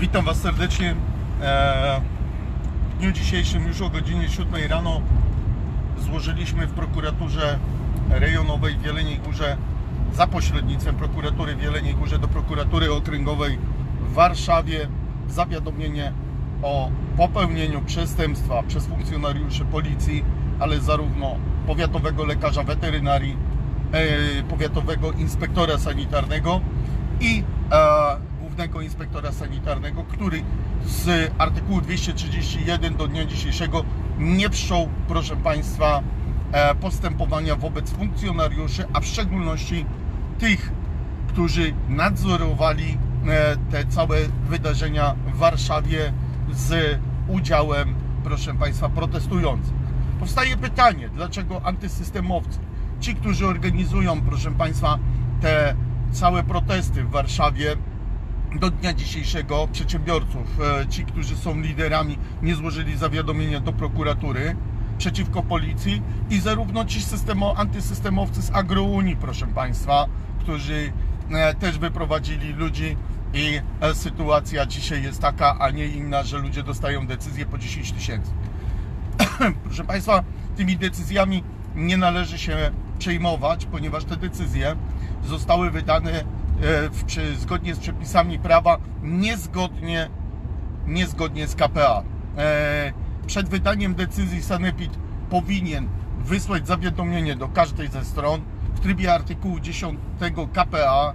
Witam Was serdecznie. E, W dniu dzisiejszym już o godzinie 7 rano złożyliśmy w prokuraturze rejonowej w Jeleniej Górze za pośrednictwem prokuratury w Jeleniej Górze do prokuratury okręgowej w Warszawie zawiadomienie o popełnieniu przestępstwa przez funkcjonariuszy policji, ale zarówno powiatowego lekarza weterynarii, e, powiatowego inspektora sanitarnego i e, głównego inspektora sanitarnego, który z artykułu 231 do dnia dzisiejszego nie wszczął, proszę Państwa, e, postępowania wobec funkcjonariuszy, a w szczególności tych, którzy nadzorowali e, te całe wydarzenia w Warszawie z udziałem, proszę Państwa, protestujących. Powstaje pytanie, dlaczego antysystemowcy, ci, którzy organizują, proszę Państwa, te całe protesty w Warszawie, do dnia dzisiejszego przedsiębiorców, e, ci, którzy są liderami, nie złożyli zawiadomienia do prokuratury przeciwko policji i zarówno ci systemo, antysystemowcy z agrounii, proszę Państwa, którzy e, też wyprowadzili ludzi i e, sytuacja dzisiaj jest taka, a nie inna, że ludzie dostają decyzje po 10 tysięcy. Proszę Państwa, tymi decyzjami nie należy się przejmować, ponieważ te decyzje zostały wydane e, w, przy, zgodnie z przepisami prawa, niezgodnie, niezgodnie z KPA. E, przed wydaniem decyzji Sanepid powinien wysłać zawiadomienie do każdej ze stron w trybie artykułu 10 KPA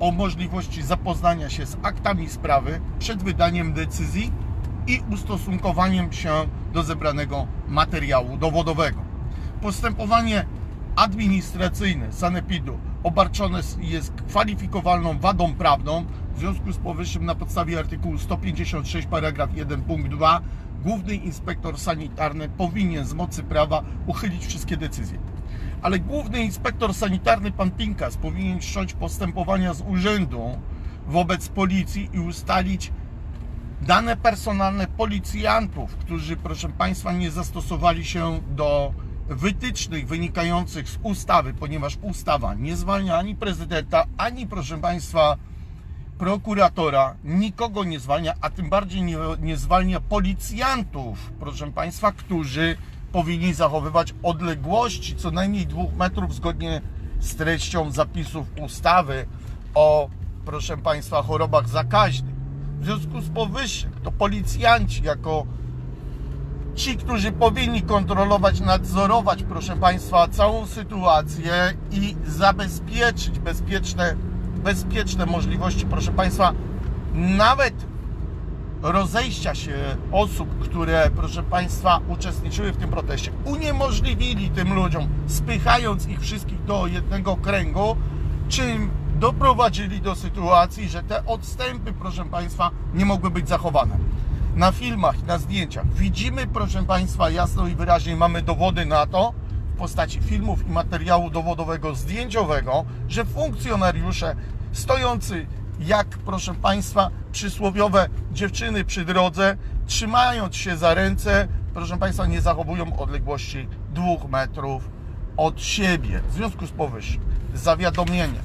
o możliwości zapoznania się z aktami sprawy przed wydaniem decyzji i ustosunkowaniem się do zebranego materiału dowodowego. Postępowanie administracyjne Sanepidu obarczone jest kwalifikowalną wadą prawną. W związku z powyższym na podstawie artykułu 156 paragraf 1 punkt 2 główny inspektor sanitarny powinien z mocy prawa uchylić wszystkie decyzje. Ale główny inspektor sanitarny pan Pinkas powinien wszcząć postępowania z urzędu wobec policji i ustalić dane personalne policjantów, którzy, proszę Państwa, nie zastosowali się do wytycznych wynikających z ustawy, ponieważ ustawa nie zwalnia ani prezydenta, ani, proszę Państwa, prokuratora, nikogo nie zwalnia, a tym bardziej nie, nie zwalnia policjantów, proszę Państwa, którzy powinni zachowywać odległości co najmniej dwóch metrów zgodnie z treścią zapisów ustawy o, proszę Państwa, chorobach zakaźnych. W związku z powyższym, to policjanci jako ci, którzy powinni kontrolować, nadzorować, proszę Państwa, całą sytuację i zabezpieczyć bezpieczne, bezpieczne możliwości, proszę Państwa, nawet rozejścia się osób, które, proszę Państwa, uczestniczyły w tym proteście, uniemożliwili tym ludziom, spychając ich wszystkich do jednego kręgu, czym doprowadzili do sytuacji, że te odstępy, proszę Państwa, nie mogły być zachowane. Na filmach, na zdjęciach widzimy, proszę Państwa, jasno i wyraźnie mamy dowody na to, w postaci filmów i materiału dowodowego, zdjęciowego, że funkcjonariusze stojący jak, proszę Państwa, przysłowiowe dziewczyny przy drodze, trzymając się za ręce, proszę Państwa, nie zachowują odległości dwóch metrów od siebie. W związku z powyższym zawiadomienie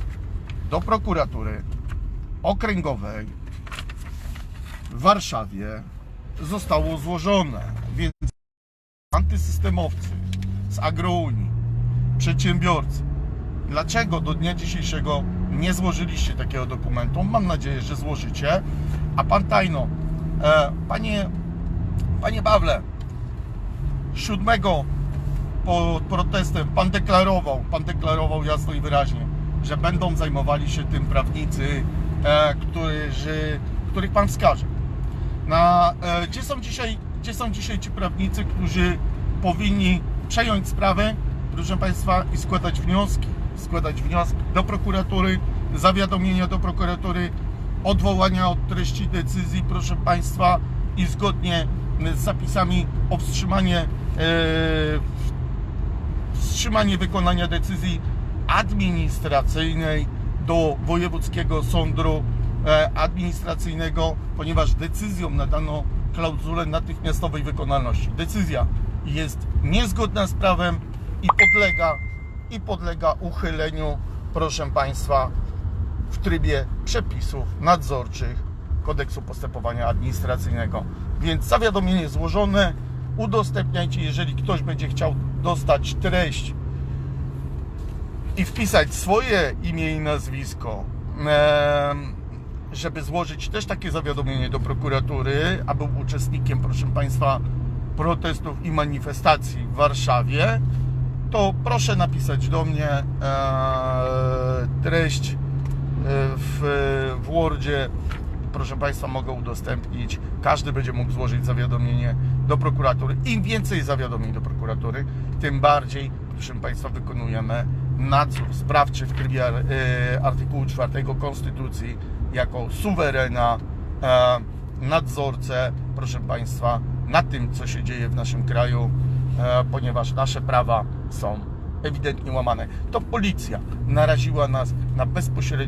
do prokuratury okręgowej w Warszawie zostało złożone, więc antysystemowcy z agrounii, przedsiębiorcy, dlaczego do dnia dzisiejszego nie złożyliście takiego dokumentu? Mam nadzieję, że złożycie. A pan Tajno, e, panie, panie Pawle, siódmego po protestem pan deklarował, pan deklarował jasno i wyraźnie, że będą zajmowali się tym prawnicy, e, którzy, których pan wskaże. Na, e, gdzie, są dzisiaj, gdzie są dzisiaj ci prawnicy, którzy powinni przejąć sprawę, proszę Państwa, i składać wnioski, składać wnioski do prokuratury, zawiadomienia do prokuratury, odwołania od treści decyzji, proszę Państwa, i zgodnie z zapisami o wstrzymanie, e, wstrzymanie wykonania decyzji administracyjnej do Wojewódzkiego Sądu Administracyjnego, ponieważ decyzją nadano klauzulę natychmiastowej wykonalności. Decyzja jest niezgodna z prawem i podlega, i podlega uchyleniu, proszę Państwa, w trybie przepisów nadzorczych kodeksu postępowania administracyjnego. Więc zawiadomienie złożone, udostępniajcie, jeżeli ktoś będzie chciał dostać treść i wpisać swoje imię i nazwisko, em, żeby złożyć też takie zawiadomienie do prokuratury, a był uczestnikiem, proszę Państwa, protestów i manifestacji w Warszawie, to proszę napisać do mnie e, treść e, w, w Wordzie. Proszę Państwa, mogę udostępnić. Każdy będzie mógł złożyć zawiadomienie do prokuratury. Im więcej zawiadomień do prokuratury, tym bardziej, proszę Państwa, wykonujemy nadzór sprawczy w trybie e, artykułu 4 Konstytucji jako suwerena, e, nadzorcę, proszę Państwa, nad tym, co się dzieje w naszym kraju, e, ponieważ nasze prawa są ewidentnie łamane. To policja naraziła nas na bezpośredni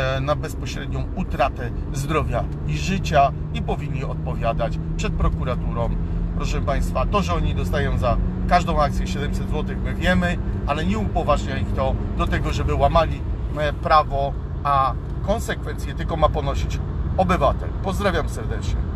e, na bezpośrednią utratę zdrowia i życia i powinni odpowiadać przed prokuraturą. Proszę Państwa, to, że oni dostają za każdą akcję 700 zł, my wiemy, ale nie upoważnia ich to do tego, żeby łamali e, prawo, a konsekwencje tylko ma ponosić obywatel. Pozdrawiam serdecznie.